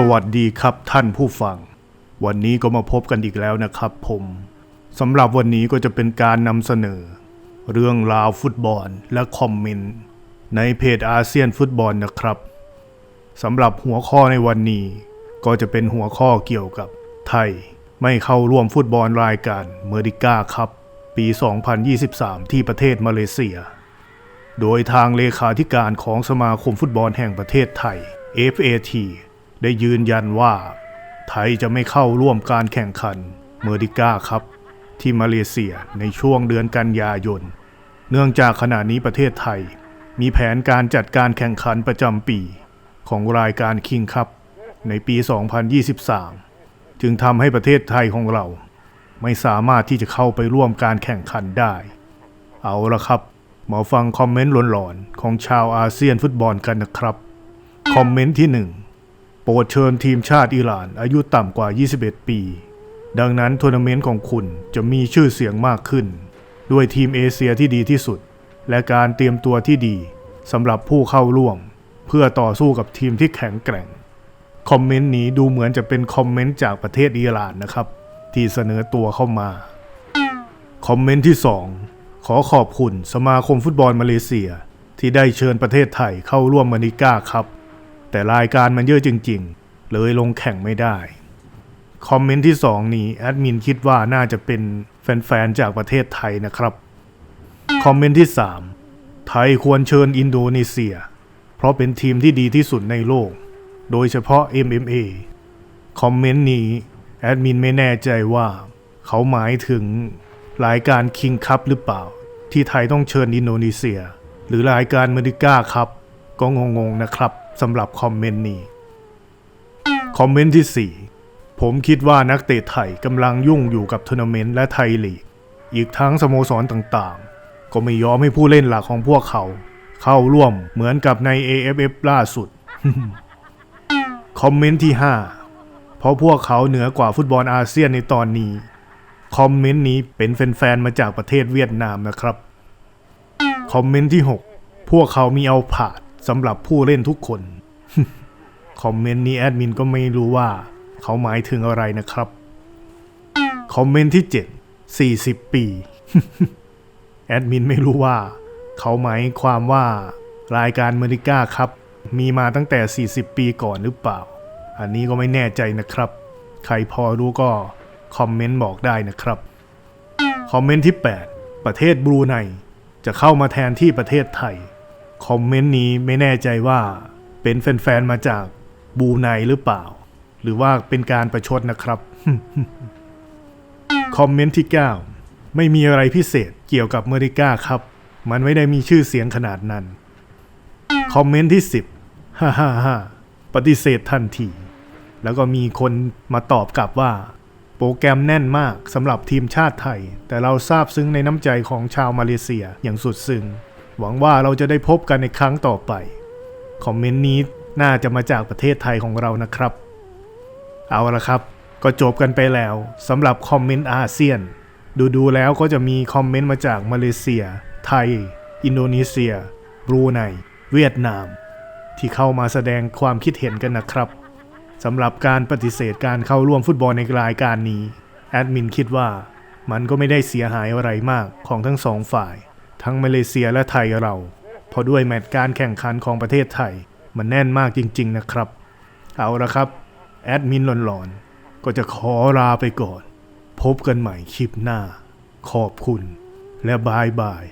สวัสดีครับท่านผู้ฟัง วันนี้ก็มาพบกันอีกแล้วนะครับผมสำหรับวันนี้ก็จะเป็นการนำเสนอ เรื่องราวฟุตบอลและคอมเมนต์ในเพจอาเซียนฟุตบอลนะครับสำหรับหัวข้อในวันนี้ ก็จะเป็นหัวข้อเกี่ยวกับ ไทย ไม่เข้าร่วมฟุตบอลรายการเมริกาครับปี 2023 ที่ประเทศมาเลเซีย โดยทางเลขาธิการของสมาคมฟุตบอลแห่งประเทศไทย FAT ได้ยืนยันว่า ไทยจะไม่เข้าร่วมการแข่งขันเมอริก้าครับ ที่มาเลเซียในช่วงเดือนกันยายน เนื่องจากขณะนี้ประเทศไทย มีแผนการจัดการแข่งขันประจำปี ของรายการคิงคัพในปี 2023 จึงทำให้ประเทศไทยของเรา ไม่สามารถที่จะเข้าไปร่วมการแข่งขันได้ เอาละครับมาฟังคอมเมนต์หลอนๆของชาวอาเซียนฟุตบอลกันนะครับ คอมเมนต์ที่ 1 โปรดเชิญทีมชาติอิหร่านอายุต่ำกว่า 21 ปี ดังนั้นทัวร์นาเมนต์ของคุณจะมีชื่อเสียงมากขึ้น ด้วยทีมเอเชียที่ดีที่สุด และการเตรียมตัวที่ดีสำหรับผู้เข้าร่วม เพื่อต่อสู้กับทีมที่แข็งแกร่ง คอมเมนต์นี้ดูเหมือนจะเป็นคอมเมนต์จากประเทศอิหร่านนะครับ ที่เสนอตัวเข้ามา คอมเมนต์ที่ 2 ขอขอบคุณสมาคมฟุตบอลมาเลเซีย ที่ได้เชิญประเทศไทยเข้าร่วมมานิก้าครับ แต่รายการมันเยอะจริงๆ เลยลงแข่งไม่ได้ คอมเมนต์ที่ 2 นี้แอดมินคิดว่าน่าจะเป็นแฟนๆ จากประเทศไทยนะครับ คอมเมนต์ที่ 3 ไทยควรเชิญอินโดนีเซีย เพราะเป็นทีมที่ดีที่สุดในโลก โดยเฉพาะ MMA คอมเมนต์นี้แอดมินไม่แน่ใจว่าเขาหมายถึงรายการคิงคัพหรือเปล่า ที่ไทยต้องเชิญอินโดนีเซีย หรือรายการเมดิก้าครับ ก็งงๆนะครับ สำหรับคอมเมนต์นี้ คอมเมนต์ที่ 4 ผมคิดว่านักเตะไทยกำลังยุ่งอยู่กับทัวร์นาเมนต์และไทยลีก อีกทั้งสโมสรต่างๆ ก็ไม่ยอมให้ผู้เล่นหลักของพวกเขา เข้าร่วมเหมือนกับใน AFF ล่าสุด คอมเมนต์ที่ 5 เพราะพวกเขาเหนือกว่าฟุตบอลอาเซียนในตอนนี้ คอมเมนต์นี้เป็นแฟนๆมาจากประเทศเวียดนามนะครับ คอมเมนต์ที่ 6 พวกเขามีเอาผาด สำหรับผู้เล่นทุกคน คอมเมนต์นี้แอดมินก็ไม่รู้ว่า เขาหมายถึงอะไรนะครับ คอมเมนต์ที่ 7 40 ปี แอดมินไม่รู้ว่า เขาหมายความว่ารายการเมริก้าครับ มีมาตั้งแต่ 40 ปีก่อนหรือเปล่า อันนี้ก็ไม่แน่ใจนะครับ ใครพอรู้ก็คอมเมนต์บอกได้นะครับ คอมเมนต์ที่ 8 ประเทศบรูไนจะเข้ามาแทนที่ประเทศไทย คอมเมนต์นี้ไม่แน่ใจว่าเป็นแฟนๆมาจากบูไนหรือเปล่า หรือว่าเป็นการประชดนะครับ คอมเมนต์ที่ 9 ไม่มีอะไรพิเศษเกี่ยวกับเมริกาครับ มันไม่ได้มีชื่อเสียงขนาดนั้น คอมเมนต์ที่ 10ฮ่าฮ่าฮ่าปฏิเสธทันที แล้วก็มีคนมาตอบกลับว่า โปรแกรมแน่นมากสำหรับทีมชาติไทย แต่เราซาบซึ้งในน้ำใจของชาวมาเลเซียอย่างสุดซึ้ง หวังว่าเราจะได้พบกันในครั้งต่อไป คอมเมนต์นี้น่าจะมาจากประเทศไทยของเรานะครับ เอาละครับ ก็จบกันไปแล้วสำหรับคอมเมนต์อาเซียน ดูๆแล้วก็จะมีคอมเมนต์มาจากมาเลเซีย ไทย อินโดนีเซีย บรูไน เวียดนาม ที่เข้ามาแสดงความคิดเห็นกันนะครับสำหรับการปฏิเสธการเข้าร่วมฟุตบอลในรายการนี้ แอดมินคิดว่ามันก็ไม่ได้เสียหายอะไรมากของทั้งสองฝ่าย ทั้งมาเลเซียและไทยเราเพราะด้วยแมตช์การแข่งขันของประเทศไทย มันแน่นมากจริง ๆ นะครับ เอาละครับ แอดมินหลอนๆ ก็จะขอลาไปก่อน พบกันใหม่คลิปหน้า ขอบคุณ และบายบาย